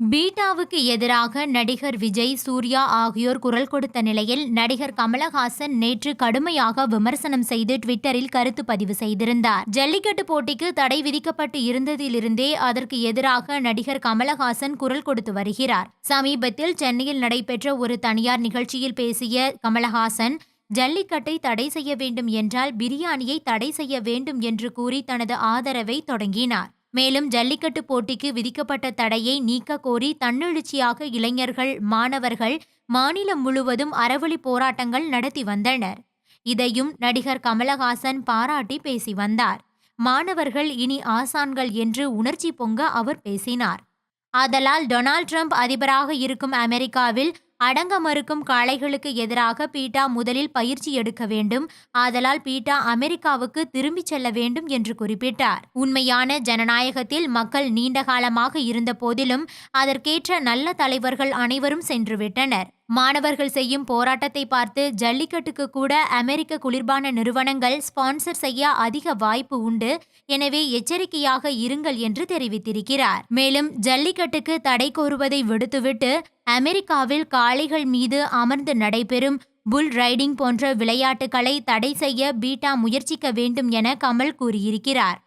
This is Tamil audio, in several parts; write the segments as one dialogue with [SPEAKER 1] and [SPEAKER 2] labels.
[SPEAKER 1] பீட்டாவுக்கு எதிராக நடிகர் விஜய் சூர்யா ஆகியோர் குரல் கொடுத்த நிலையில் நடிகர் கமலஹாசன் நேற்று கடுமையாக விமர்சனம் செய்து ட்விட்டரில் கருத்து பதிவு செய்திருந்தார். ஜல்லிக்கட்டு போட்டிக்கு தடை விதிக்கப்பட்டு இருந்ததிலிருந்தே அதற்கு எதிராக நடிகர் கமலஹாசன் குரல் கொடுத்து வருகிறார். சமீபத்தில் சென்னையில் நடைபெற்ற ஒரு தனியார் நிகழ்ச்சியில் பேசிய கமலஹாசன் ஜல்லிக்கட்டை தடை செய்ய வேண்டும் என்றால் பிரியாணியை தடை செய்ய வேண்டும் என்று கூறி தனது ஆதரவை தொடங்கினார். மேலும் ஜல்லிக்கட்டு போட்டிக்கு விதிக்கப்பட்ட தடையை நீக்க கோரி தன்னெழுச்சியாக இளைஞர்கள் மாணவர்கள் மாநிலம் முழுவதும் அறவழி போராட்டங்கள் நடத்தி வந்தனர். இதையும் நடிகர் கமலஹாசன் பாராட்டி பேசி வந்தார். மாணவர்கள் இனி ஆசான்கள் என்று உணர்ச்சி பொங்க அவர் பேசினார். ஆதலால் டொனால்ட் ட்ரம்ப் அதிபராக இருக்கும் அமெரிக்காவில் அடங்க மறுக்கும் காளைகளுக்கு எதிராக பீட்டா முதலில் பயிற்சி எடுக்க வேண்டும். ஆதலால் பீட்டா அமெரிக்காவுக்கு திரும்பிச் செல்ல வேண்டும் என்று குறிப்பிட்டார். உண்மையான ஜனநாயகத்தில் மக்கள் நீண்ட காலமாக இருந்த போதிலும் அதற்கேற்ற நல்ல தலைவர்கள் அனைவரும் சென்றுவிட்டனர். மாணவர்கள் செய்யும் போராட்டத்தை பார்த்து ஜல்லிக்கட்டுக்கு கூட அமெரிக்க குளிர்பான நிறுவனங்கள் ஸ்பான்சர் செய்ய அதிக வாய்ப்பு உண்டு. எனவே எச்சரிக்கையாக இருங்கள் என்று தெரிவித்திருக்கிறார். மேலும் ஜல்லிக்கட்டுக்கு தடை கோருவதை விடுத்துவிட்டு அமெரிக்காவில் காளைகள் மீது அமர்ந்து நடைபெறும் புல் ரைடிங் போன்ற விளையாட்டுகளை தடை செய்ய பீட்டா முயற்சிக்க வேண்டும் என கமல் கூறியிருக்கிறார்.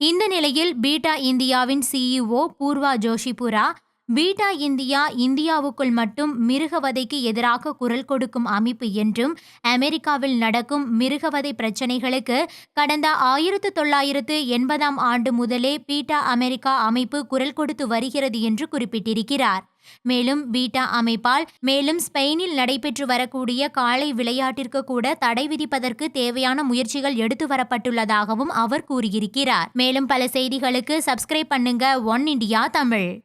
[SPEAKER 1] இந்த நிலையில் பீட்டா இந்தியாவின் CEO Poorva Joshipura PETA India இந்தியாவுக்குள் மட்டும் மிருகவதைக்கு எதிராக குரல் கொடுக்கும் அமைப்பு என்றும் அமெரிக்காவில் நடக்கும் மிருகவதை பிரச்சினைகளுக்கு கடந்த ஆயிரத்து தொள்ளாயிரத்து எண்பதாம் ஆண்டு முதலே பீட்டா அமெரிக்கா அமைப்பு குரல் கொடுத்து வருகிறது என்று குறிப்பிட்டிருக்கிறார். மேலும் பீட்டா அமைப்பால் மேலும் ஸ்பெயினில் நடைபெற்று வரக்கூடிய காளை விளையாட்டிற்கு கூட தடை விதிப்பதற்கு தேவையான முயற்சிகள் எடுத்து வரப்பட்டுள்ளதாகவும் அவர் கூறியிருக்கிறார். மேலும் பல செய்திகளுக்கு சப்ஸ்கிரைப் பண்ணுங்க ஒன் இண்டியா தமிழ்.